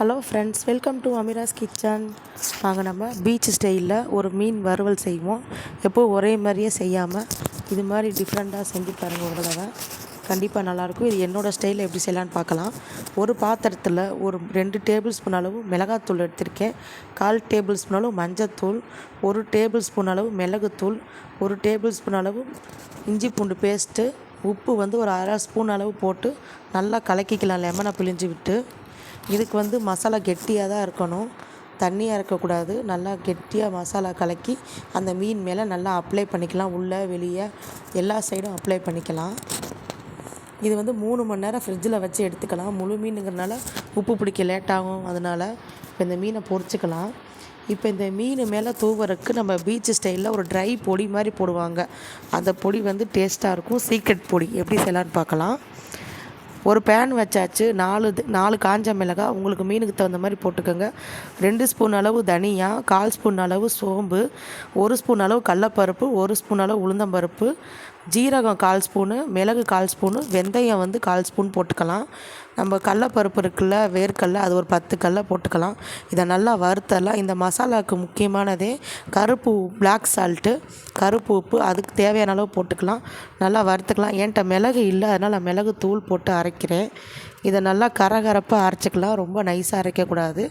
Hello friends welcome to Amira's kitchen நாங்கள் நம்ம beach ஸ்டைலில் ஒரு மீன் வறுவல் செய்வோம். எப்போ ஒரே மாதிரியே செய்யாமல் இது மாதிரி டிஃப்ரெண்ட்டாக செஞ்சு பாருங்கள் ஒரு தடவை கண்டிப்பாக நல்லாயிருக்கும் இது என்னோடய ஸ்டைலில் எப்படி செய்யலான்னு பார்க்கலாம். ஒரு பாத்திரத்தில் ஒரு ரெண்டு டேபிள் ஸ்பூன் அளவு மிளகாத்தூள் எடுத்திருக்கேன். கால் டேபிள் ஸ்பூன் அளவு மஞ்சத்தூள் ஒரு டேபிள் ஸ்பூன் அளவு மிளகுத்தூள் ஒரு டேபிள் ஸ்பூன் அளவு இஞ்சி பூண்டு பேஸ்ட்டு உப்பு வந்து ஒரு அரை ஸ்பூன் அளவு போட்டு நல்லா கலக்கிக்கலாம். லெமனை பிழிஞ்சு விட்டு இதுக்கு வந்து மசாலா கெட்டியாக தான் இருக்கணும். தண்ணியாக இருக்கக்கூடாது. நல்லா கெட்டியாக மசாலா கலக்கி அந்த மீன் மேலே நல்லா அப்ளை பண்ணிக்கலாம். உள்ளே வெளியே எல்லா சைடும் அப்ளை பண்ணிக்கலாம். இது வந்து மூணு மணி நேரம் ஃப்ரிட்ஜில் வச்சு எடுத்துக்கலாம். முழு மீனுங்கிறனால உப்பு பிடிக்க லேட்டாகும் அதனால் இப்போ இந்த மீனை பொறிச்சிக்கலாம். இப்போ இந்த மீன் மேலே தூவறதுக்கு நம்ம பீச் ஸ்டைலில் ஒரு ட்ரை பொடி மாதிரி போடுவாங்க. அந்த பொடி வந்து டேஸ்ட்டாக இருக்கும். சீக்ரெட் பொடி. எப்படி செய்யலான்னு பார்க்கலாம். ஒரு பேன் வச்சாச்சு நாலு நாலு காஞ்ச மிளகாய் உங்களுக்கு மீனுக்கு தகுந்த மாதிரி போட்டுக்கோங்க. ரெண்டு ஸ்பூன் அளவு தனியா கால் ஸ்பூன் அளவு சோம்பு ஒரு ஸ்பூன் அளவு கடலப்பருப்பு ஒரு ஸ்பூன் அளவு உளுந்தம்பருப்பு ஜீரகம் கால் ஸ்பூனு மிளகு கால் ஸ்பூனு வெந்தயம் வந்து கால் ஸ்பூன் போட்டுக்கலாம். நம்ம கடலப்பருப்பு இருக்குல்ல வேர்க்கடல அது ஒரு பத்து கடல போட்டுக்கலாம். இதை நல்லா வறுத்தலாம் இந்த மசாலாவுக்கு முக்கியமானதே கருப்பு பிளாக் சால்ட்டு கருப்பு உப்பு அதுக்கு தேவையான அளவு போட்டுக்கலாம். நல்லா வறுத்துக்கலாம். என்கிட்ட மிளகு இல்லை அதனால் மிளகு தூள் போட்டு அரைக்கிறேன். இதை நல்லா கரகரப்பாக அரைச்சிக்கலாம். ரொம்ப நைஸாக அரைக்கக்கூடாது.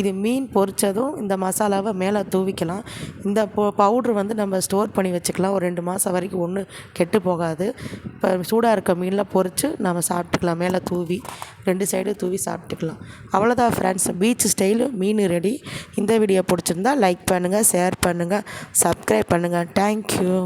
இது மீன் பொறிச்சதும் இந்த மசாலாவை மேலே தூவிக்கலாம். இந்த போ பவுட்ரு வந்து நம்ம ஸ்டோர் பண்ணி வச்சுக்கலாம். ஒரு ரெண்டு மாதம் வரைக்கும் ஒன்றும் கெட்டு போகாது. இப்போ சூடாக இருக்க மீனில் பொரித்து நம்ம சாப்பிட்டுக்கலாம். மேலே தூவி ரெண்டு சைடு தூவி சாப்பிட்டுக்கலாம். அவ்வளோதான் ஃப்ரெண்ட்ஸ் பீச் ஸ்டைலு மீன் ரெடி இந்த வீடியோ பிடிச்சிருந்தா லைக் பண்ணுங்கள் ஷேர் பண்ணுங்கள் சப்ஸ்கிரைப் பண்ணுங்கள் தேங்க்யூ